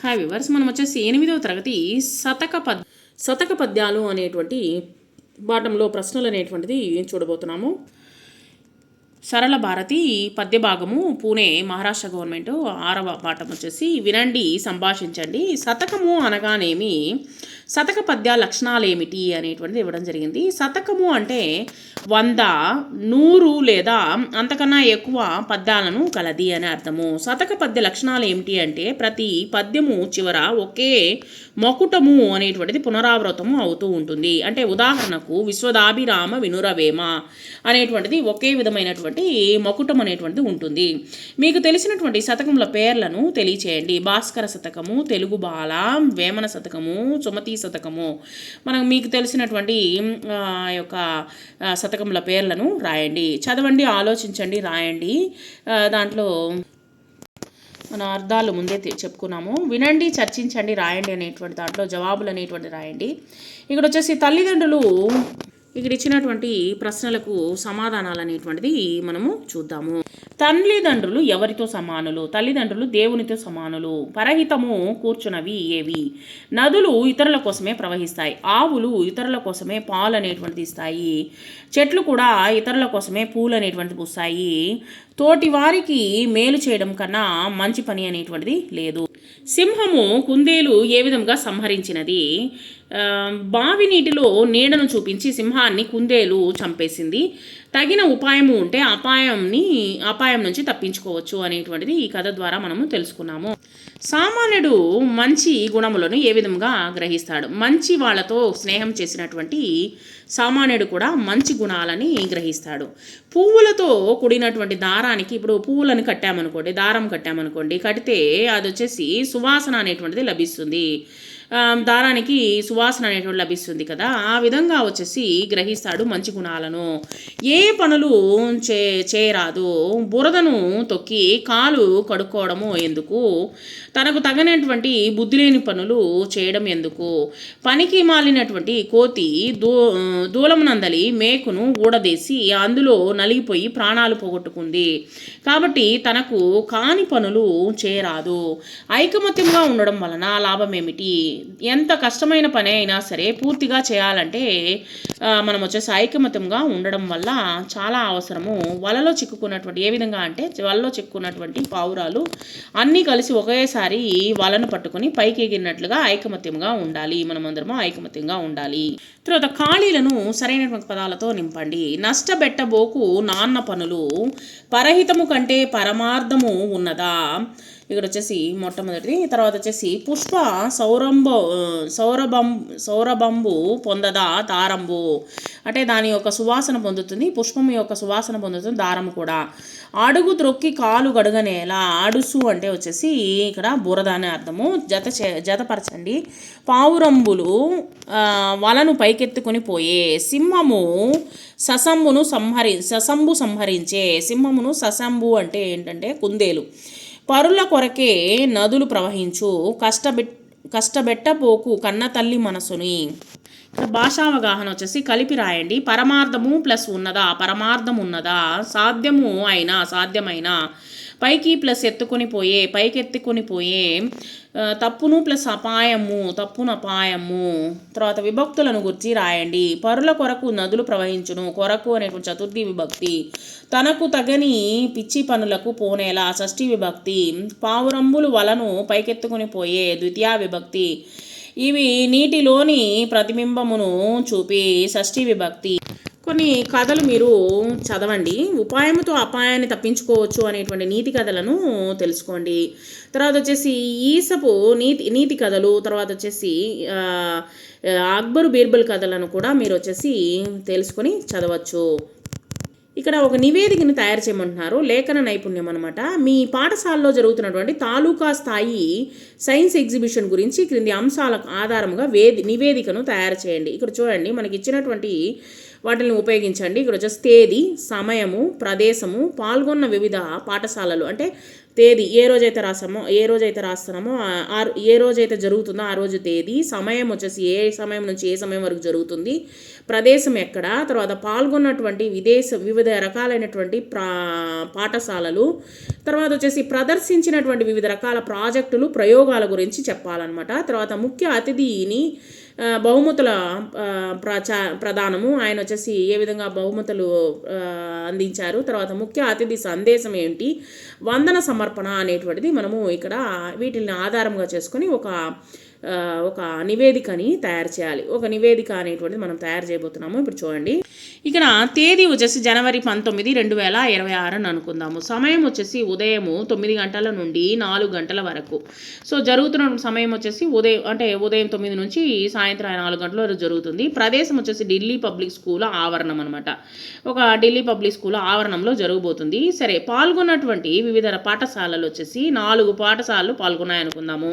Hi viewers మనం వచ్చేసి ఎనిమిదవ తరగతి శతక పద్ శతక పద్యాలు అనేటువంటి బాటంలో ప్రశ్నలు అనేటువంటిది చూడబోతున్నాము? సరళ భారతి పద్య భాగము పూణే మహారాష్ట్ర గవర్నమెంట్ ఆరవ పాఠం వచ్చేసి వినండి సంభాషించండి. శతకము అనగానేమి? శతక పద్య లక్షణాలు ఏమిటి అనేటువంటిది ఇవ్వడం జరిగింది. శతకము అంటే వంద నూరు లేదా అంతకన్నా ఎక్కువ పద్యాలను కలది అని అర్థము. శతక పద్య లక్షణాలు ఏమిటి అంటే ప్రతి పద్యము చివర ఒకే మకుటము అనేటువంటిది పునరావృతము అవుతూ ఉంటుంది. అంటే ఉదాహరణకు విశ్వదాభిరామ వినురవేమ అనేటువంటిది ఒకే విధమైనటువంటి మకుటం అనేటువంటిది ఉంటుంది. మీకు తెలిసినటువంటి శతకముల పేర్లను తెలియచేయండి. భాస్కర శతకము తెలుగు బాల వేమన శతకము సుమతి శతకము. మనం మీకు తెలిసినటువంటి ఆ, యొక్క శతకముల పేర్లను రాయండి. చదవండి ఆలోచించండి రాయండి. దాంట్లో మన అర్థాలు ముందే చెప్పుకున్నాము. వినండి చర్చించండి రాయండి అనేటువంటి దాంట్లో జవాబులు అనేటువంటి రాయండి. ఇక్కడ వచ్చేసి తల్లిదండ్రులు ఇక్కడ ఇచ్చినటువంటి ప్రశ్నలకు సమాధానాలు అనేటువంటిది మనము చూద్దాము. తల్లిదండ్రులు ఎవరితో సమానులు? తల్లిదండ్రులు దేవునితో సమానులు. పరహితము కూర్చున్నవి ఏవి? నదులు ఇతరుల కోసమే ప్రవహిస్తాయి. ఆవులు ఇతరుల కోసమే పాలు అనేటువంటిది ఇస్తాయి. చెట్లు కూడా ఇతరుల కోసమే పూలు అనేటువంటిది పూస్తాయి. తోటి వారికి మేలు చేయడం కన్నా మంచి పని అనేటువంటిది లేదు. సింహము కుందేలు ఏ విధంగా సంహరించినది? బావి నీటిలో నీడను చూపించి సింహాన్ని కుందేలు చంపేసింది. తగిన ఉపాయము ఉంటే అపాయంని అపాయం నుంచి తప్పించుకోవచ్చు అనేటువంటిది ఈ కథ ద్వారా మనము తెలుసుకున్నాము. సామాన్యుడు మంచి గుణములను ఏ విధంగా గ్రహిస్తాడు? మంచి వాళ్ళతో స్నేహం చేసినటువంటి సామాన్యుడు కూడా మంచి గుణాలని గ్రహిస్తాడు. పువ్వులతో కూడినటువంటి దారానికి ఇప్పుడు పువ్వులను కట్టామనుకోండి దారం కట్టామనుకోండి కడితే అది వచ్చేసి సువాసన అనేటువంటిది లభిస్తుంది. దారానికి సువాసన అనేటువంటి లభిస్తుంది కదా. ఆ విధంగా వచ్చేసి గ్రహిస్తాడు మంచి గుణాలను. ఏ పనులు చే చేయరాదు. బురదను తొక్కి కాలు కడుక్కోవడము ఎందుకు? తనకు తగినటువంటి బుద్ధి లేని పనులు చేయడం ఎందుకు? పనికి మాలినటువంటి కోతి దూ దూలమునందలి మేకును ఊడదీసి అందులో నలిగిపోయి ప్రాణాలు పోగొట్టుకుంది. కాబట్టి తనకు కాని పనులు చేయరాదు. ఐకమత్యంగా ఉండడం వలన లాభం ఏమిటి ఎంత కష్టమైన పని అయినా సరే పూర్తిగా చేయాలంటే మనం వచ్చేసి ఐకమత్యంగా ఉండడం వల్ల చాలా అవసరము. వలలో చిక్కుకున్నటువంటి ఏ విధంగా అంటే వలలో చిక్కుకున్నటువంటి పావురాలు అన్నీ కలిసి ఒకేసారి వలను పట్టుకొని పైకి ఎగిరినట్లుగా ఐకమత్యంగా ఉండాలి. మనమందరము ఐకమత్యంగా ఉండాలి. తర్వాత ఖాళీలను సరైనటువంటి పదాలతో నింపండి. నష్టబెట్టబోకు నాన్న పనులు పరహితము కంటే పరమార్థము ఉన్నదా? ఇక్కడ వచ్చేసి మొట్టమొదటిది. తర్వాత వచ్చేసి పుష్ప సౌరంభ సౌరభం సౌరభంబు పొందదా దారంబు. అంటే దాని యొక్క సువాసన పొందుతుంది పుష్పం యొక్క సువాసన పొందుతుంది దారం కూడా. అడుగు త్రొక్కి కాలు గడుగనేలా అడుసు అంటే వచ్చేసి ఇక్కడ బురద అనే అర్థము. జత చే జతపరచండి. పావురంబులు వలను పైకెత్తుకొని పోయే సింహము ససంబును సంహరి ససంబు సంహరించే సింహమును ససంబు అంటే ఏంటంటే కుందేలు. పరుల కొరకే నదులు ప్రవహించు కష్టబెట్ కష్టబెట్టపోకు కన్న తల్లి మనసుని. ఇక్కడ భాషావగాహన వచ్చేసి కలిపి రాయండి. పరమార్థము ప్లస్ ఉన్నదా పరమార్థం ఉన్నదా సాధ్యము అయినా సాధ్యమైన పైకి ప్లస్ ఎత్తుకొని పోయే పైకి ఎత్తుకొని పోయే తప్పును ప్లస్ అపాయము తప్పును అపాయము. తర్వాత విభక్తులను గుర్చి రాయండి. పరుల కొరకు నదులు ప్రవహించును. కొరకు అనేటువంటి చతుర్థి విభక్తి. తనకు తగని పిచ్చి పనులకు పోనేలా షష్ఠి విభక్తి. పావురంబులు వలను పైకెత్తుకుని పోయే ద్వితీయ విభక్తి. ఇవి నీటిలోని ప్రతిబింబమును చూపి షష్ఠి విభక్తి. కొన్ని కథలు మీరు చదవండి. ఉపాయముతో అపాయాన్ని తప్పించుకోవచ్చు అనేటువంటి నీతి కథలను తెలుసుకోండి. తర్వాత వచ్చేసి ఈసపు నీతి నీతి కథలు తర్వాత వచ్చేసి అక్బరు బీర్బల్ కథలను కూడా మీరు వచ్చేసి తెలుసుకొని చదవచ్చు. ఇక్కడ ఒక నివేదికని తయారు చేయమంటున్నారు. లేఖన నైపుణ్యం అనమాట మీ పాఠశాలలో జరుగుతున్నటువంటి తాలూకా స్థాయి సైన్స్ ఎగ్జిబిషన్ గురించి క్రింది అంశాల ఆధారంగా వేది నివేదికను తయారు చేయండి. ఇక్కడ చూడండి మనకి ఇచ్చినటువంటి వాటిని ఉపయోగించండి. ఇక్కడ వచ్చేసి తేదీ సమయము ప్రదేశము పాల్గొన్న వివిధ పాఠశాలలు. అంటే తేదీ ఏ రోజైతే రాసామో ఏ రోజైతే రాస్తున్నామో ఆ- ఆ ఏ రోజైతే జరుగుతుందో ఆ రోజు తేదీ సమయం వచ్చేసి ఏ సమయం నుంచి ఏ సమయం వరకు జరుగుతుంది ప్రదేశం ఎక్కడ తర్వాత పాల్గొన్నటువంటి విదేశ వివిధ రకాలైనటువంటి ప్రా పాఠశాలలు తర్వాత వచ్చేసి ప్రదర్శించినటువంటి వివిధ రకాల ప్రాజెక్టులు ప్రయోగాల గురించి చెప్పాలన్నమాట. తర్వాత ముఖ్య అతిథిని బహుమతుల ప్రచా ప్రదానము. ఆయన వచ్చేసి ఏ విధంగా బహుమతులు అందించారు? తర్వాత ముఖ్య అతిథి సందేశం ఏంటి? వందన సమర్పణ అనేటువంటిది మనము ఇక్కడ వీటిని ఆధారంగా చేసుకొని ఒక ఒక నివేదికని తయారు చేయాలి. ఒక నివేదిక అనేటువంటిది మనం తయారు చేయబోతున్నాము. ఇప్పుడు చూడండి. ఇక్కడ తేదీ వచ్చేసి జనవరి పంతొమ్మిది రెండు వేల ఇరవై ఆరు అని అనుకుందాము. సమయం వచ్చేసి ఉదయము తొమ్మిది గంటల నుండి నాలుగు గంటల వరకు. సో జరుగుతున్న సమయం వచ్చేసి ఉదయం అంటే ఉదయం తొమ్మిది నుంచి సాయంత్రం నాలుగు గంటల వరకు జరుగుతుంది. ప్రదేశం వచ్చేసి ఢిల్లీ పబ్లిక్ స్కూల్ ఆవరణం అనమాట ఒక ఢిల్లీ పబ్లిక్ స్కూల్ ఆవరణంలో జరగబోతుంది. సరే పాల్గొన్నటువంటి వివిధ పాఠశాలలు వచ్చేసి నాలుగు పాఠశాలలు పాల్గొన్నాయనుకుందాము.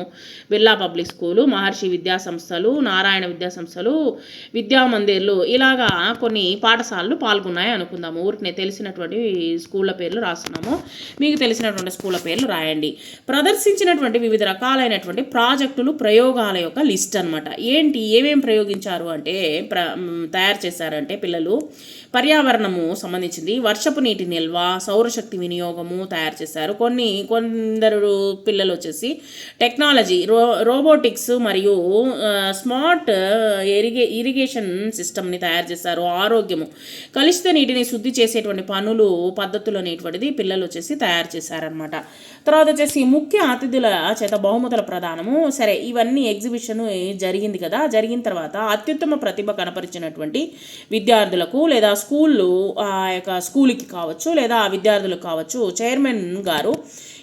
బిర్లా పబ్లిక్ స్కూల్ మహర్షి విద్యా సంస్థలు నారాయణ విద్యా సంస్థలు విద్యా మందిర్లు ఇలాగా కొన్ని పాఠశాలలు పాల్గొన్నాయి అనుకుందాము. ఊరికి తెలిసినటువంటి స్కూళ్ళ పేర్లు రాస్తున్నాము. మీకు తెలిసినటువంటి స్కూళ్ళ పేర్లు రాయండి. ప్రదర్శించినటువంటి వివిధ రకాలైనటువంటి ప్రాజెక్టులు ప్రయోగాల యొక్క లిస్ట్ అన్నమాట. ఏంటి? ఏమేమి ప్రయోగించారు అంటే ప్ర తయారు చేశారంటే పిల్లలు పర్యావరణము సంబంధించింది వర్షపు నీటి నిల్వ సౌరశక్తి వినియోగము తయారు చేశారు. కొన్ని కొందరు పిల్లలు వచ్చేసి టెక్నాలజీ రో రోబోటిక్స్ మరియు స్మార్ట్ ఇరిగే ఇరిగేషన్ సిస్టమ్ని తయారు చేశారు. ఆరోగ్యము. కలుషిత నీటిని శుద్ధి చేసేటువంటి పనులు పద్ధతులు అనేటువంటిది పిల్లలు వచ్చేసి తయారు చేశారనమాట తర్వాత వచ్చేసి ముఖ్య అతిథుల చేత బహుమతుల ప్రదానము. సరే ఇవన్నీ ఎగ్జిబిషన్ జరిగింది కదా. జరిగిన తర్వాత అత్యుత్తమ ప్రతిభ కనపరిచినటువంటి విద్యార్థులకు లేదా స్కూళ్ళు ఆ యొక్క స్కూల్కి కావచ్చు లేదా ఆ విద్యార్థులకు కావచ్చు చైర్మన్ గారు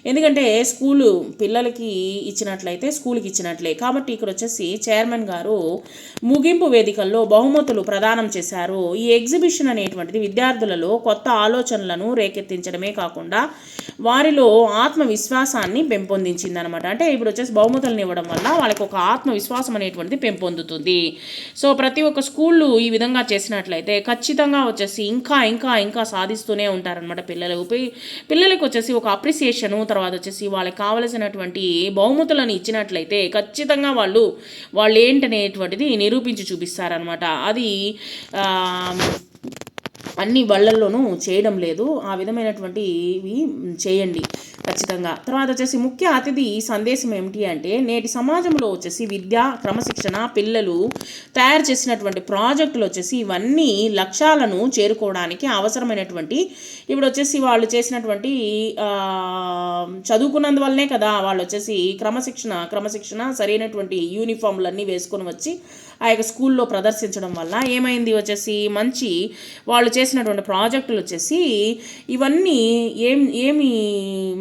ఎందుకంటే స్కూలు పిల్లలకి ఇచ్చినట్లయితే స్కూల్కి ఇచ్చినట్లే. కాబట్టి ఇక్కడ వచ్చేసి చైర్మన్ గారు ముగింపు వేదికల్లో బహుమతులు ప్రదానం చేశారు. ఈ ఎగ్జిబిషన్ అనేటువంటిది విద్యార్థులలో కొత్త ఆలోచనలను రేకెత్తించడమే కాకుండా వారిలో ఆత్మవిశ్వాసాన్ని పెంపొందించింది అనమాట అంటే ఇప్పుడు వచ్చేసి బహుమతులను ఇవ్వడం వల్ల వాళ్ళకి ఒక ఆత్మవిశ్వాసం అనేటువంటిది పెంపొందుతుంది. సో ప్రతి ఒక్క స్కూళ్ళు ఈ విధంగా చేసినట్లయితే ఖచ్చితంగా వచ్చేసి ఇంకా ఇంకా ఇంకా సాధిస్తూనే ఉంటారనమాట పిల్లలు. పిల్లలకు పిల్లలకి వచ్చేసి ఒక అప్రిసియేషను తర్వాత వచ్చేసి వాళ్ళకి కావలసినటువంటి బహుమతులను ఇచ్చినట్లయితే ఖచ్చితంగా వాళ్ళు వాళ్ళు ఏంటనేటువంటిది నిరూపించి చూపిస్తారనమాట అది ఆ, అన్ని బళ్ళల్లోనూ చేయడం లేదు. ఆ విధమైనటువంటివి చేయండి ఖచ్చితంగా. తర్వాత వచ్చేసి ముఖ్య అతిథి సందేశం ఏమిటి అంటే నేటి సమాజంలో వచ్చేసి విద్య క్రమశిక్షణ పిల్లలు తయారు చేసినటువంటి ప్రాజెక్టులు వచ్చేసి ఇవన్నీ లక్ష్యాలను చేరుకోవడానికి అవసరమైనటువంటి ఇప్పుడు వచ్చేసి వాళ్ళు చేసినటువంటి చదువుకున్నందువల్లనే కదా వాళ్ళు వచ్చేసి క్రమశిక్షణ క్రమశిక్షణ సరైనటువంటి యూనిఫామ్లన్నీ వేసుకొని వచ్చి ఆ యొక్క స్కూల్లో ప్రదర్శించడం వల్ల ఏమైంది వచ్చేసి మంచి వాళ్ళు చేసినటువంటి ప్రాజెక్టులు వచ్చేసి ఇవన్నీ ఏం ఏమి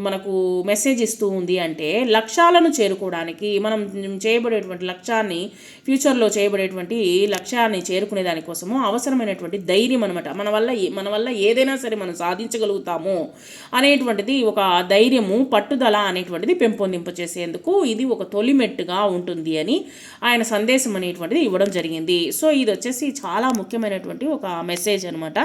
మనకు మెసేజ్ ఇస్తూ ఉంది అంటే లక్ష్యాలను చేరుకోవడానికి మనం చేయబడేటువంటి లక్ష్యాన్ని ఫ్యూచర్లో చేయబడేటువంటి లక్ష్యాన్ని చేరుకునే దానికోసము అవసరమైనటువంటి ధైర్యం అనమాట మన వల్ల మన వల్ల ఏదైనా సరే మనం సాధించగలుగుతాము అనేటువంటిది ఒక ధైర్యము పట్టుదల అనేటువంటిది పెంపొందింప చేసేందుకు ఇది ఒక తొలిమెట్టుగా ఉంటుంది అని ఆయన సందేశం అనేటువంటిది ఇవ్వడం జరిగింది. సో ఇది వచ్చేసి చాలా ముఖ్యమైనటువంటి ఒక మెసేజ్ అనమాట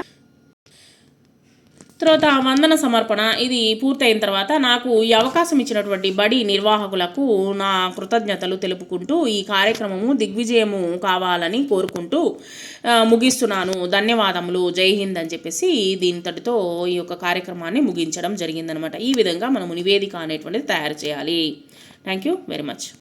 తర్వాత వందన సమర్పణ ఇది పూర్తయిన తర్వాత నాకు ఈ అవకాశం ఇచ్చినటువంటి బడి నిర్వాహకులకు నా కృతజ్ఞతలు తెలుపుకుంటూ ఈ కార్యక్రమము దిగ్విజయము కావాలని కోరుకుంటూ ముగిస్తున్నాను. ధన్యవాదములు. జై హింద్ అని చెప్పేసి దీనితటితో ఈ యొక్క కార్యక్రమాన్ని ముగించడం జరిగిందనమాట ఈ విధంగా మనము నివేదిక అనేటువంటిది తయారు చేయాలి. Thank you very much.